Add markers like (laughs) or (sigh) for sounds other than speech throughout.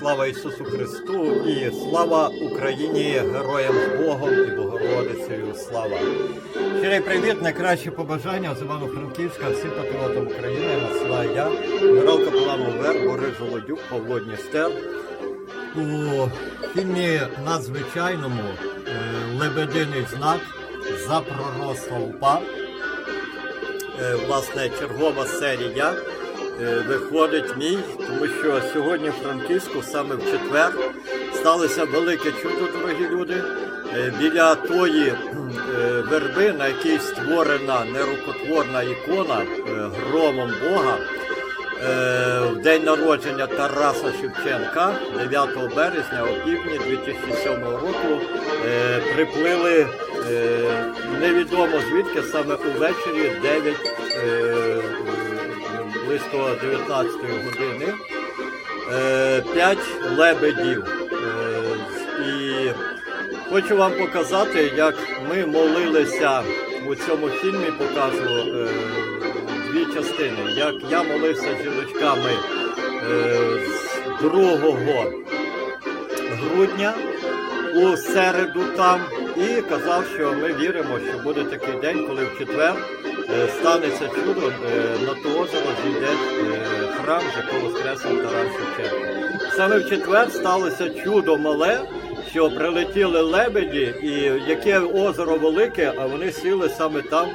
слава Ісусу Христу і слава Україні, героям Богом і Богородицею. Слава! Щирий привіт, найкращі побажання з Івано-Франківська, всім патріотам України. Насилаю я, генерал капелан УВР, Борис Жолодюк, Павло Дністер. У фільмі надзвичайному е, Лебединий знак за пророцтва УПА. Е, власне чергова серія виходить мій, тому що сьогодні в Франківську, саме в четвер, сталося велике чудо, дорогі люди. Е, Біля тої е, верби, на якій створена нерукотворна ікона е, громом Бога. е, В день народження Тараса Шевченка, 9 березня, о півдні 2007 року, е, приплили е, невідомо звідки саме увечері 9 е, близько 19 години. Е, П'ять лебедів. Е, І хочу вам показати, як ми молилися у цьому фільмі, покажу е, дві частини. Як я молився з жіночками з 2 грудня у середу там і казав, що ми віримо, що буде такий день, коли в четвер е, станеться чудо, е, на то озеро зійде е, храм, з якого воскреснув Тарас Шевченко. Саме в четвер сталося чудо мале, що прилетіли лебеді, і яке озеро велике, а вони сіли саме там,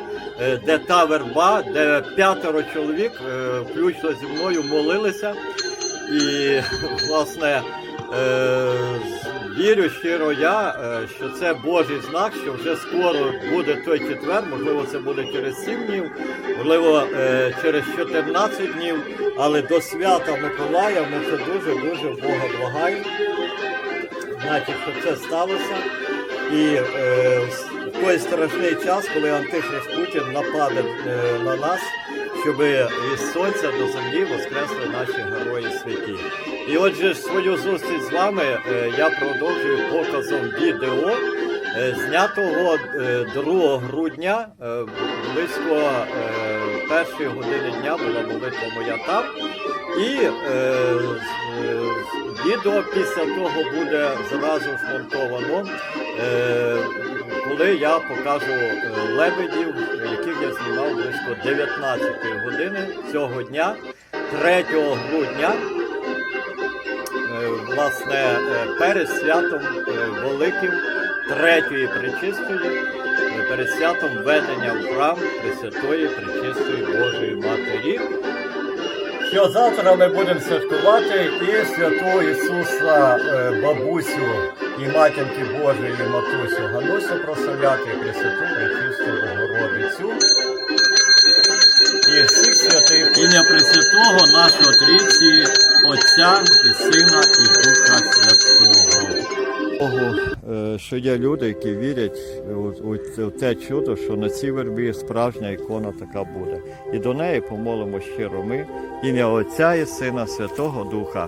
де та верба, де п'ятеро чоловік, включно зі мною, молилися. І (laughs) власне вірю щиро я, е, що це Божий знак, що вже скоро буде той четвер, можливо, це буде через 7 днів, можливо, е, через 14 днів, але до свята Миколая ми це дуже-дуже Бога благаємо. Значить, щоб це сталося. І е, в той страшний час, коли Антихрист Путін нападе е, на нас, щоб із сонця до землі воскресли наші герої святі. І отже, свою зустріч з вами е, я продовжую показом відео, е, знятого е, 2 грудня, е, близько е, першої години дня була молитва моя там. І відео після того буде зразу змонтовано, коли я покажу лебедів, яких я знімав близько 19 години цього дня, 3 грудня. Власне, е, перед святом е, Великим Третьої Пречистої, перед святом ведення в храм Пресвятої Пречистої Божої Матері. Що завтра ми будемо святкувати і святого Ісуса е, бабусю і матінки Божої Матусю Ганусю прославляти і Пресвяту Пречисту Богородицю. І всіх святих ім'я Пресвятого нашого Трійці, Отця і Сина і Духа Святого. Е, що є люди, які вірять у те чудо, що на цій вербі справжня ікона така буде. І до неї помолимо щиро ми, ім'я Отця і Сина Святого Духа.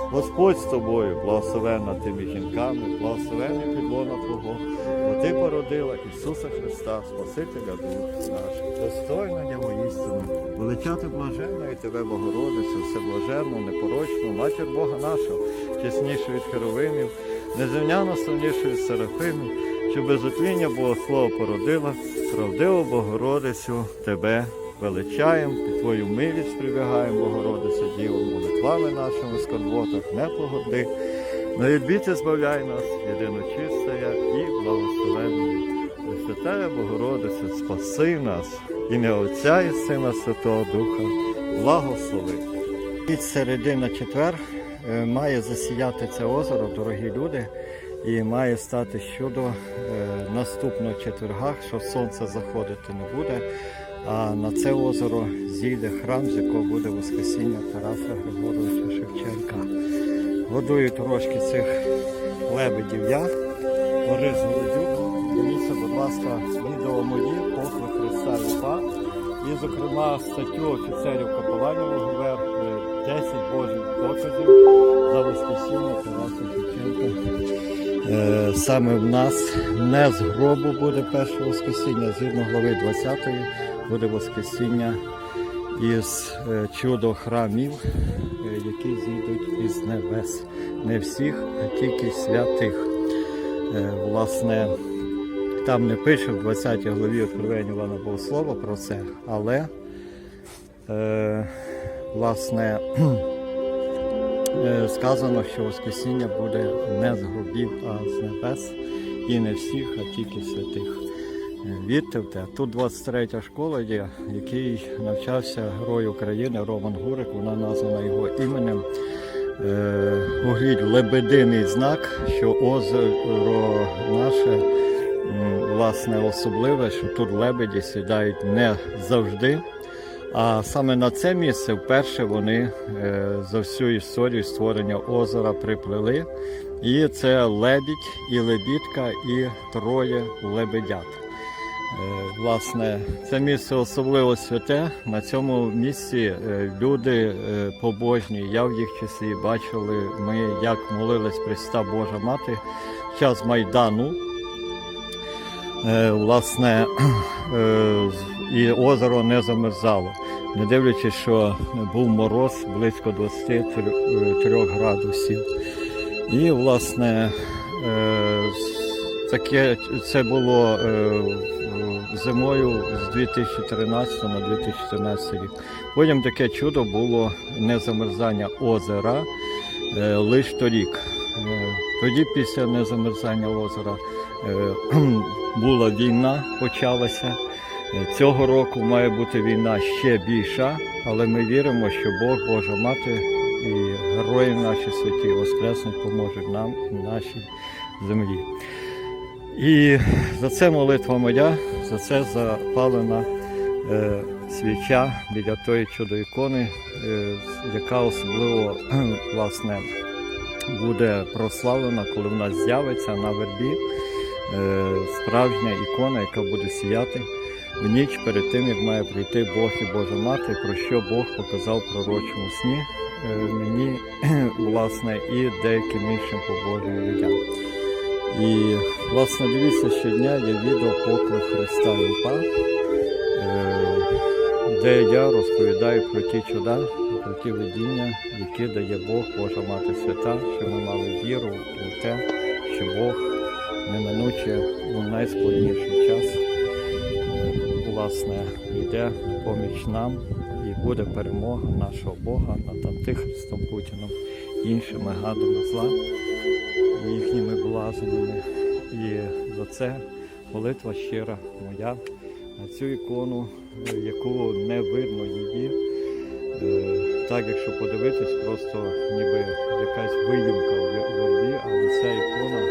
Господь з тобою, благословенна тими жінками, благословенний підлона Твого, бо Ти породила Ісуса Христа, Спасителя душ наших. Достойна я воістину, величати блаженної Тебе, Богородицю, всеблаженну, непорочну, матір Бога нашого, чеснішу від херовимів, неземняно славнішу від серафимів, що без отління Богослова породила, правдиву Богородицю Тебе величаємо, під Твою милість прибігаємо, Богородицю Діву, молитвами нашими скорботах не погоди. Но від біти збавляй нас, єдино чистая і благословенною. Пресвятая Богородиця, спаси нас, ім'я Отця і Сина Святого Духа, благослови. Від середина четвер е, має засіяти це озеро, дорогі люди, і має стати чудо е, наступного четверга, що сонце заходити не буде. А на це озеро зійде храм, з якого буде Воскресіння Тараса Григоровича Шевченка. Годую трошки цих лебедів я, Борис Голодюк, Дивіться, будь ласка, відео мої, покли Христа і І, зокрема, статтю офіцерів капеланів УГВР е, 10 божих доказів за Воскресіння Тараса Шевченка. Е, Саме в нас не з гробу буде перше Воскресіння, згідно глави 20 буде Воскресіння із е, чудо храмів, е, які зійдуть із небес. Не всіх, а тільки святих. Е, Власне, там не пише в 20 главі Откровення Івана Богослова про це, але власне сказано, що Воскресіння буде не з гробів, а з небес. І не всіх, а тільки святих. Е, Вірте в те. Тут 23 школа є, в якій навчався герой України Роман Гурик, вона названа його іменем. Е, Угліть лебединий знак, що озеро наше власне особливе, що тут лебеді сідають не завжди. А саме на це місце вперше вони е, за всю історію створення озера приплили. І це лебідь і лебідка, і троє лебедят. Е, Власне, це місце особливо святе. На цьому місці е, люди е, побожні, я в їх числі бачили, ми як молились Христа Божа Мати в час Майдану. Власне, (clears throat) і озеро не замерзало. Не дивлячись, що був мороз близько 23 градусів. І, власне, таке це було зимою з 2013 на 2014 рік. Потім таке чудо було незамерзання озера е, лише торік. Е, Тоді після незамерзання озера е, (clears throat) була війна, почалася. Е, Цього року має бути війна ще більша, але ми віримо, що Бог, Божа Мати і герої наші святі Воскреснуть поможуть нам і нашій землі. І за це молитва моя, за це запалена е, свіча біля тої чудо-ікони, е, яка особливо (clears throat) власне, буде прославлена, коли в нас з'явиться на вербі е, справжня ікона, яка буде сіяти в ніч перед тим, як має прийти Бог і Божа Мати, про що Бог показав пророчому сні е, мені, (clears throat) власне, і деяким іншим побожним людям. І, власне, дивіться, щодня є відео поклик Христа Льва, е, де я розповідаю про ті чуда, про ті видіння, які дає Бог, Божа Мати Свята, що ми мали віру у те, що Бог неминуче у найскладніший час власне йде поміч нам і буде перемога нашого Бога над Антихристом Путіном, іншими гадами зла їхніми блазнями. І за це молитва щира моя на цю ікону, яку не видно її. Е, Так, якщо подивитись, просто ніби якась виїмка в вербі, але ця ікона,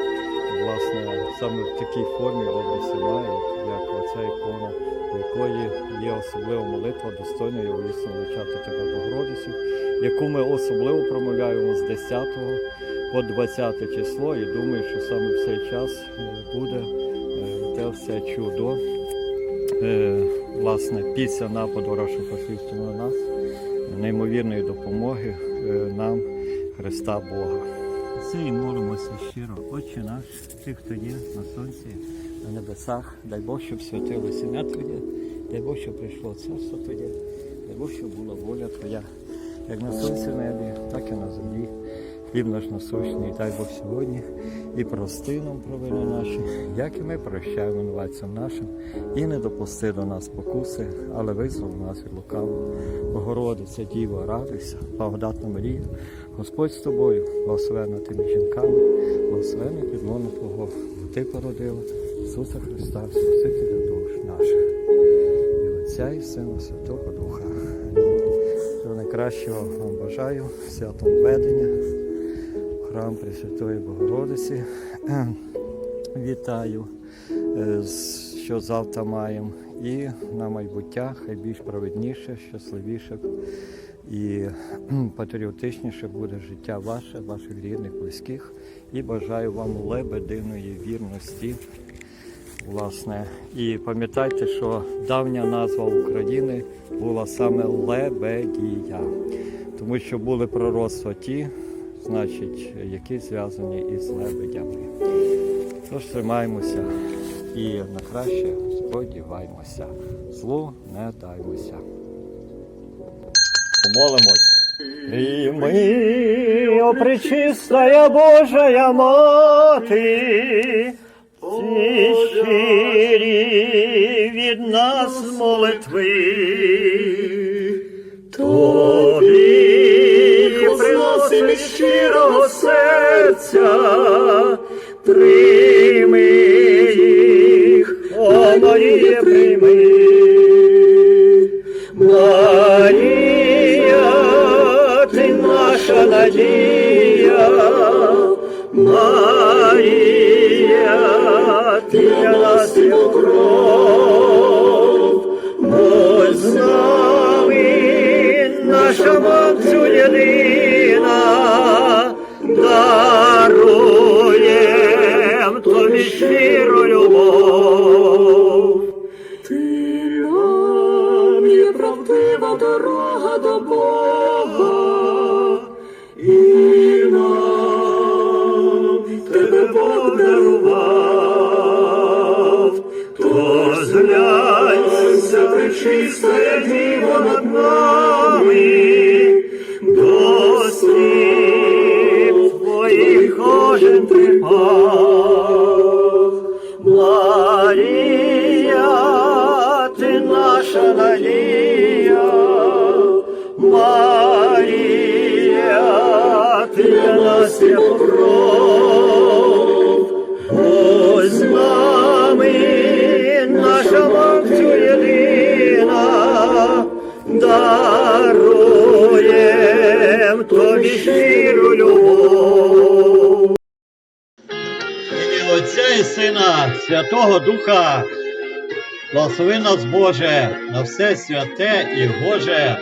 власне, саме в такій формі образі має, як, оця ікона, у якої є особлива молитва, достойна його вісно навчати тебе Богородицю, яку ми особливо промовляємо з 10 по 20 число і думаю, що саме в цей час е, буде е, те все чудо. Е, Власне, після нападу рашофашистів на нас, неймовірної допомоги нам, Христа Бога. Це і молимося щиро, Отче наш, ти, хто є на сонці, на небесах, дай Бог, щоб святилося ім'я Твоє, дай Бог, щоб прийшло царство Твоє, дай Бог, щоб була воля Твоя, як на сонці небі, так і на землі. Хліб наш насущний, дай Бог сьогодні, і прости нам провини наші, як і ми прощаємо винуватцям нашим, і не допусти до нас покуси, але визвол нас від лукавого. Богородиця, Діва, радуйся, благодатна Марія, Господь з тобою, благословенна ти між жінками, благословенний підмону Твого, бо ти породила Ісуса Христа, Спасителя душ наших, і Отця і Сина Святого Духа. Всього найкращого вам бажаю, святом ведення, храм Пресвятої Богородиці. (clears throat) Вітаю, е, що завтра маємо. І на майбуття хай більш праведніше, щасливіше і (clears throat) патріотичніше буде життя ваше, ваших рідних, близьких. І бажаю вам лебединої вірності Власне, і пам'ятайте, що давня назва України була саме Лебедія, тому що були пророцтва ті, значить, які зв'язані із лебедями. Тож тримаємося і на краще сподіваємося. Злу не даймося. Помолимось. Прийми, о пречистая Божая Мати, щирі надія, Марія, ти нас кров, будь з нами, наша мамцю єдина, даруєм тобі щиру любов. Ти нам є правдива дорога до Бога, кожен припав. Марія, ти наша надія, Марія, ти для нас є покров. Ось з нами наша мамцю єдина, даруєм тобі щиру Сина, Святого Духа, благослови нас Боже на все святе і Боже.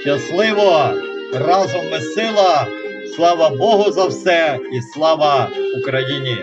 Щасливо, разом ми сила, слава Богу за все і слава Україні!